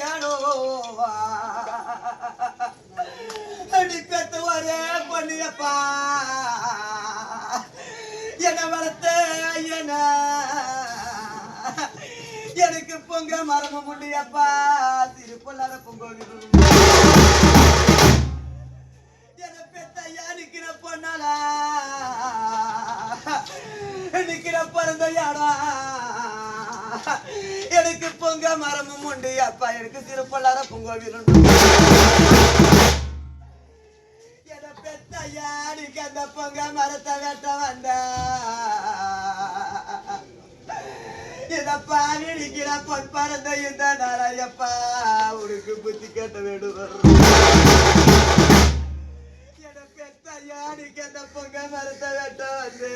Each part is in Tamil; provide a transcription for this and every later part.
ಯಣೋವಾ அடிக்கத்துவரே பண்ணியப்பா என வளர்த்த ஐயன? எனக்கு பொங்க மரம முடியப்பா. திருப்பள்ளார பொங்கல். என பெத்தையா நிக்கிற பொண்ணால நிக்கிற பிறந்த யாரா எனக்கு பொங்க மரமும் உண்டு. அப்பா எனக்கு திருப்பல்லார பொங்கோவில் என பெத்த யாருக்கு அந்த பொங்க மரத்தை வெட்ட வந்த. இதப்பா நினைக்கிற பொன் பறந்த இந்த நாளையப்பா உனக்கு புத்தி கட்ட வேண்டும் என பெத்த யாருக்கு அந்த பொங்க மரத்தை வெட்ட வந்து.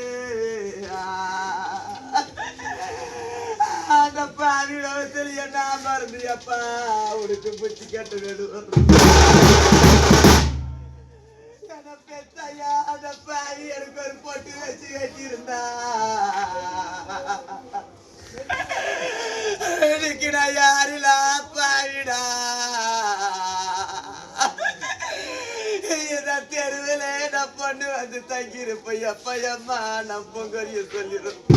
பாவி நான் என்ன மருந்து அப்பா உனக்கு புத்தி கட்ட வேண்டும் என பெத்த ஐயா அந்த பாவி எனக்கு ஒரு பொட்டு வச்சு கட்டியிருந்தா. எனக்கு நான் யாரிலா பாவிடா? இந்த தெருவில் நான் பொண்ணு வந்து தங்கியிருப்பேன். எப்ப அம்மா நான் பொங்கலிய சொல்லிடும்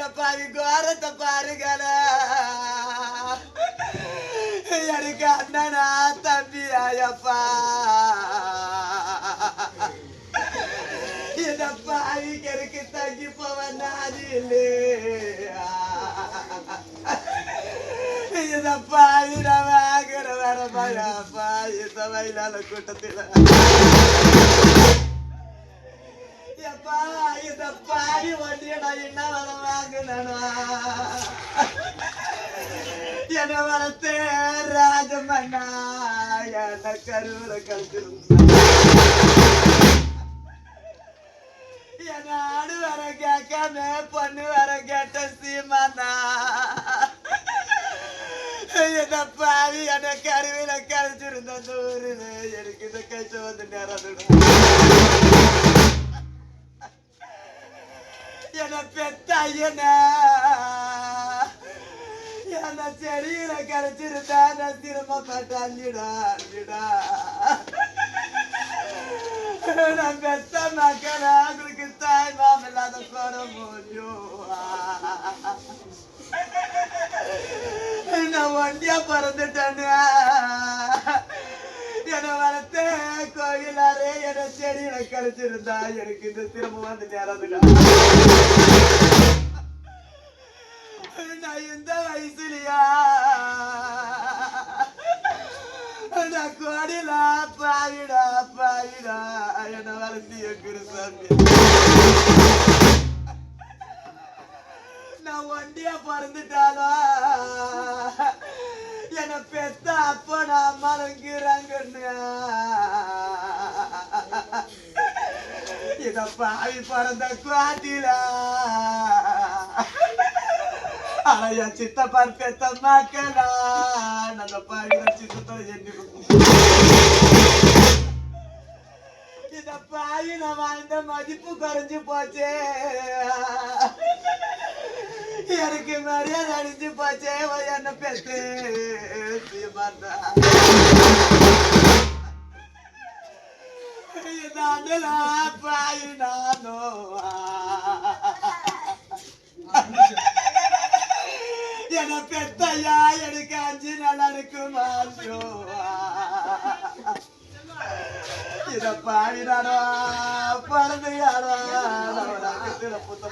இத பாவி கோரத்தை பாருங்கள. எனக்கு அண்ணனா தம்பி ஐயப்பா. இந்த பாவிக்கு எனக்கு தங்கி போவன் நாதி இல்லையா இந்த பாவி நான் வாங்குற வர பாயப்பா இந்த வயலால கூட்டத்தில். என்ன வளர்த்து என்ன கருவில கழிச்சிருந்தா என் ஆடு வர கேட்காம பொண்ணு வர கேட்ட சீமானா. என்ன பாவி என்ன கருவில கழிச்சிருந்த ஊருல? எனக்கு இந்த கஷ்டம் வந்து நேரம் என்ன ஐயனா என்ன செடியில திரும்ப பட்டாஞ்சிடா நான் பெத்த மக்கள் அவங்களுக்கு தாய் மாம இல்லாத கூட முடியும் நான் ஒண்டியா பிறந்துட்டேன்னு என்னை வளர்த்த கோயிலாரே என்னை செடியில கழிச்சிருந்தா எனக்கு இந்த திரும்ப வந்து நேரதுடா நான் இந்த வயசுலயா நான் கோடிலா பாவிடா பாவிடா என்னை வளர்த்திய குருசாமி நான் ஒண்டியா பிறந்துட்டாலும் என்னை பெத்த அப்போ நான் மறங்கிறாங்கன்னு இத பாவி பிறந்த குவாட்டிலா. ஆனா என் சித்தப்பான் பெத்த மக்களா நல்ல பாவிட சித்தத்தை எண்ணி இத பாவி வாழ்ந்த மதிப்பு குறைஞ்சு போச்சே எனக்கு மரியாதை அழிஞ்சு போச்சே என்ன பேசு பார்த்தா என பெத்தையா எனக்கு அஞ்சு நாள் இருக்குமா இத நாடா பறந்து யாரா புத்த